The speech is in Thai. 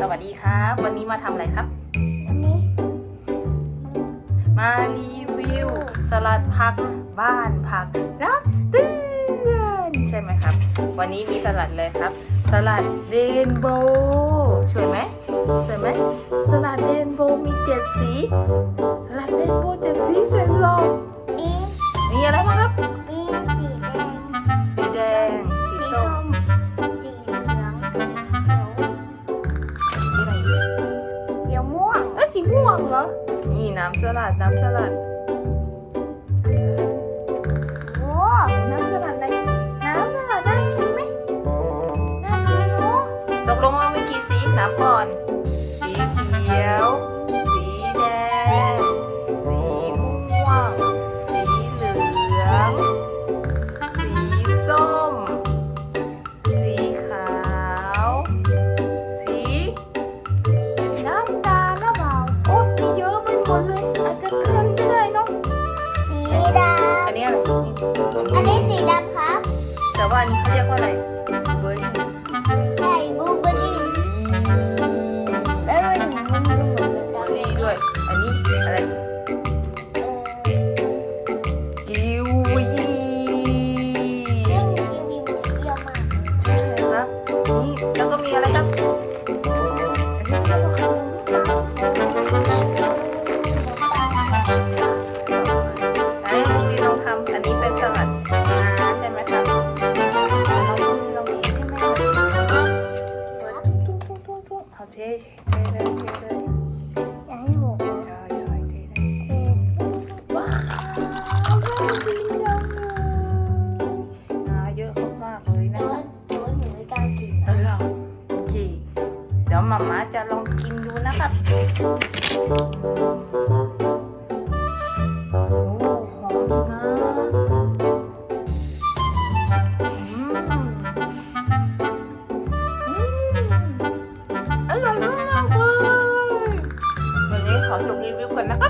สวัสดีครับ วันนี้มาทำอะไรครับอันนี้ มารีวิว สลัดผักบ้านผักรักเตือนใช่ไหมครับ วันนี้มีสลัดเลยครับ สลัดเรนโบว์สวยไหมสวยไหมสลัดเรนโบว์มีเจ็ดสี สลัดเรนโบว์เจ็ดสี อ นี่น้ำสลัดน้ำสลัด โอ้น้ำสลัดอะไรน้ำสลัดน่ากินไหมน่ากินเนาะตกลงว่ามีกี่สีน้ำก่อนสีเขียว อันนี้สีดำครับ แต่ว่าอันนี้เขาเรียกว่าอะไร ทุ่งเอาเทเทเลยเทเลยอย่าให้หกใช่ใช่เมอร่มากเลอจบรีวิวก่อนนะครับ